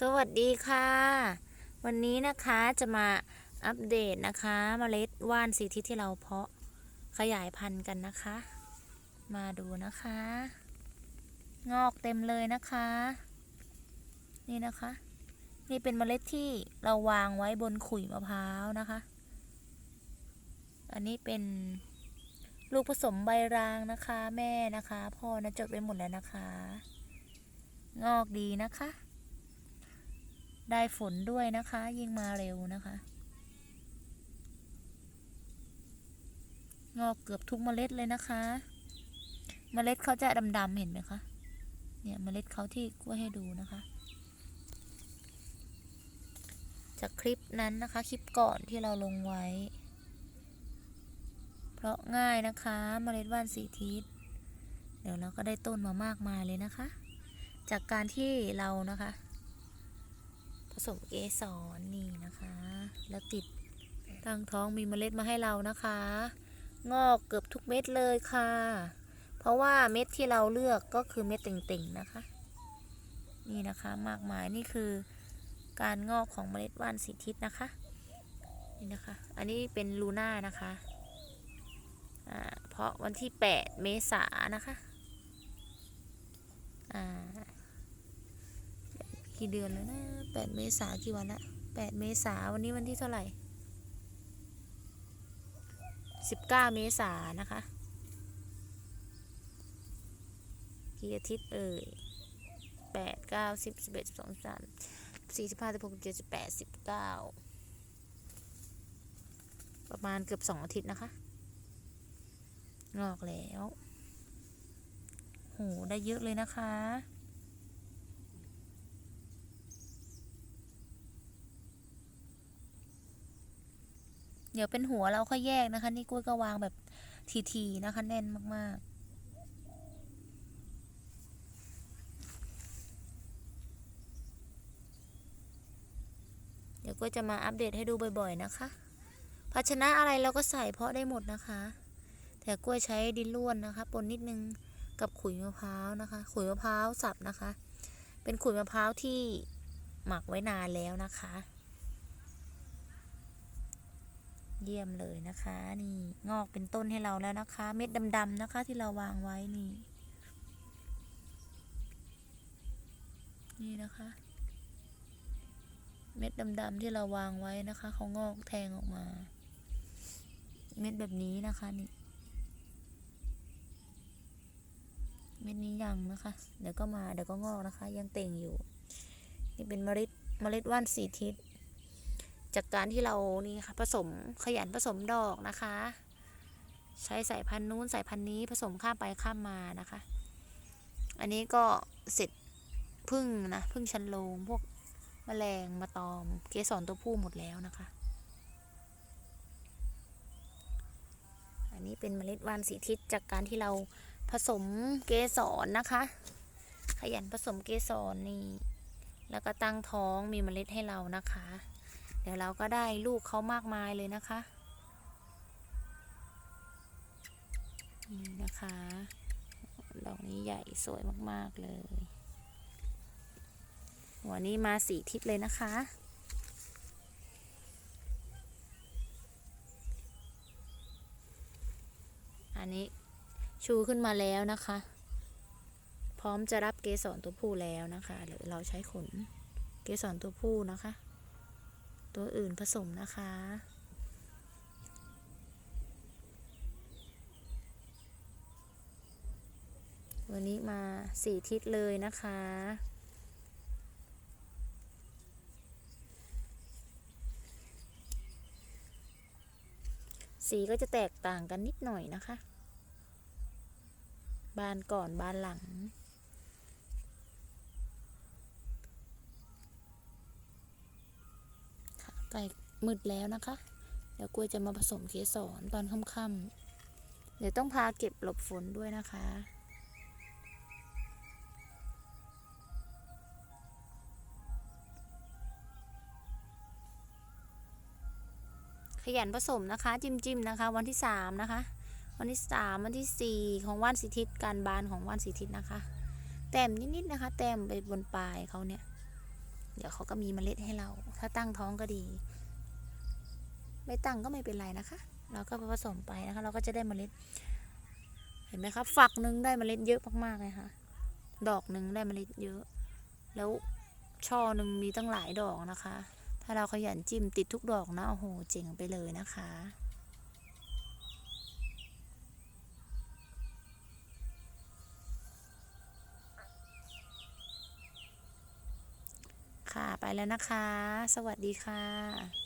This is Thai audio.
สวัสดีค่ะ วันนี้นะคะจะมาอัปเดตนะคะเมล็ดว่านสีทิศที่เราเพาะขยายพันธุ์กันนะคะ มาดูนะคะ งอกเต็มเลยนะคะ นี่นะคะ นี่เป็นเมล็ดที่เราวางไว้บนขุยมะพร้าวนะคะ อันนี้เป็นลูกผสมใบรางนะคะ แม่นะคะ พ่อนะจดไปหมดแล้วนะคะ งอกดีนะคะ ได้ฝนด้วยนะคะ ยิ่งมาเร็วนะคะ งอกเกือบทุกเมล็ดเลยนะคะ เมล็ดเขาจะดำๆเห็นไหมคะ เนี่ยเมล็ดเขาที่กล้วยให้ดูนะคะ จากคลิปนั้นนะคะ คลิปก่อนที่เราลงไว้ เพราะง่ายนะคะเมล็ดว่านสีทิศเดี๋ยวเราก็ได้ต้นมามากมายเลยนะคะ จากการที่เรานะคะ ผสมเกสรนี่นะคะ แล้วติดตั้งท้องมีเมล็ดมาให้เรานะคะ งอกเกือบทุกเม็ดเลยค่ะ เพราะว่าเม็ดที่เราเลือกก็คือเม็ดเต่งๆนะคะ นี่นะคะมากมายนี่คือการงอกของเมล็ดว่านสีทิศนะคะ นี่นะคะ อันนี้เป็นลูน่านะคะอ่าเพราะวันที่ 8 เมษานนะคะอ่า กี่เดือนแล้วนะแปดเมษากี่วันละแปดเมษาวันนี้วันที่เท่าไหร่สิบเก้าเมษานะคะ กี่อาทิตย์เอ่ยแปดเก้าสิบสิบเอ็ดสิบสองสิบสามสี่สิบห้าสิบหกสิบเจ็ดสิบแปดสิบเก้าประมาณเกือบสองอาทิตย์นะคะงอกแล้ว โห ได้เยอะเลยนะคะ เดี๋ยวเป็นหัวเราค่อยแยกนะคะ นี่กล้วยก็วางแบบทีๆนะคะ แน่นมากๆเดี๋ยวก็จะมาอัปเดตให้ดูบ่อยๆนะคะ ภาชนะอะไรเราก็ใส่เพาะได้หมดนะคะ แต่กล้วยใช้ดินล้วนนะคะปนนิดนึงกับขุยมะพร้าวนะคะ ขุยมะพร้าวสับนะคะ เป็นขุยมะพร้าวที่หมักไว้นานแล้วนะคะ เยี่ยมเลยนะคะ นี่งอกเป็นต้นให้เราแล้วนะคะ เม็ดดำๆนะคะที่เราวางไว้นี่ นี่นะคะ เม็ดดำๆที่เราวางไว้นะคะเขางอกแทงออกมา เม็ดแบบนี้นะคะนี่เม็ดนี้ยังนะคะ เดี๋ยวก็มาเดี๋ยวก็งอกนะคะ ยังเต่งอยู่ นี่เป็นเมล็ดเมล็ดว่านสีทิศ จากการที่เรานี่ค่ะผสมขยันผสมดอกนะคะ ใช้สายพันธุ์นู้นสายพันธุ์นี้ผสมข้ามไปข้ามมานะคะ อันนี้ก็เสร็จพึ่งนะพึ่งชันโลงพวกแมลงมาตอม เกสรตัวผู้หมดแล้วนะคะ อันนี้เป็นเมล็ดวานสีทิศจากการที่เราผสมเกสรนะคะ ขยันผสมเกสรนี่ แล้วก็ตั้งท้องมีเมล็ดให้เรานะคะ เดี๋ยวเราก็ได้ลูกเขามากมายเลยนะคะ นี่นะคะ ดอกนี้ใหญ่สวยมากๆเลยหัวนี้มาสีทิศเลยนะคะอันนี้ชูขึ้นมาแล้วนะคะ พร้อมจะรับเกสรตัวผู้แล้วนะคะ หรือเราใช้ขนเกสรตัวผู้นะคะ ตัวอื่นผสมนะคะ วันนี้มาสี่ทิศเลยนะคะสีก็จะแตกต่างกันนิดหน่อยนะคะ บานก่อนบานหลัง ค่ะใกล้มืดแล้วนะคะ เดี๋ยวกล้วยจะมาผสมเกสรตอนค่ำๆเดี๋ยวต้องพาเก็บหลบฝนด้วยนะคะขยันผสมนะคะ จิ้มๆนะคะ วันที่สามนะคะ วันที่สามวันที่สี่ของว่านสีทิศการบานของว่านสีทิศนะคะ แต้มนิดๆนะคะ แต้มไปบนปลายเขาเนี่ย เดี๋ยวเขาก็มีเมล็ดให้เรา ถ้าตั้งท้องก็ดี ไม่ตั้งก็ไม่เป็นไรนะคะ เราก็ผสมไปนะคะ เราก็จะได้เมล็ด เห็นไหมครับ ฝักหนึ่งได้เมล็ดเยอะมากๆเลยค่ะ ดอกหนึ่งได้เมล็ดเยอะ แล้วช่อหนึ่งมีตั้งหลายดอกนะคะ ถ้าเราขยันจิ้มติดทุกดอกนะ โอ้โห เจ๋งไปเลยนะคะ ไปแล้วนะคะ สวัสดีค่ะ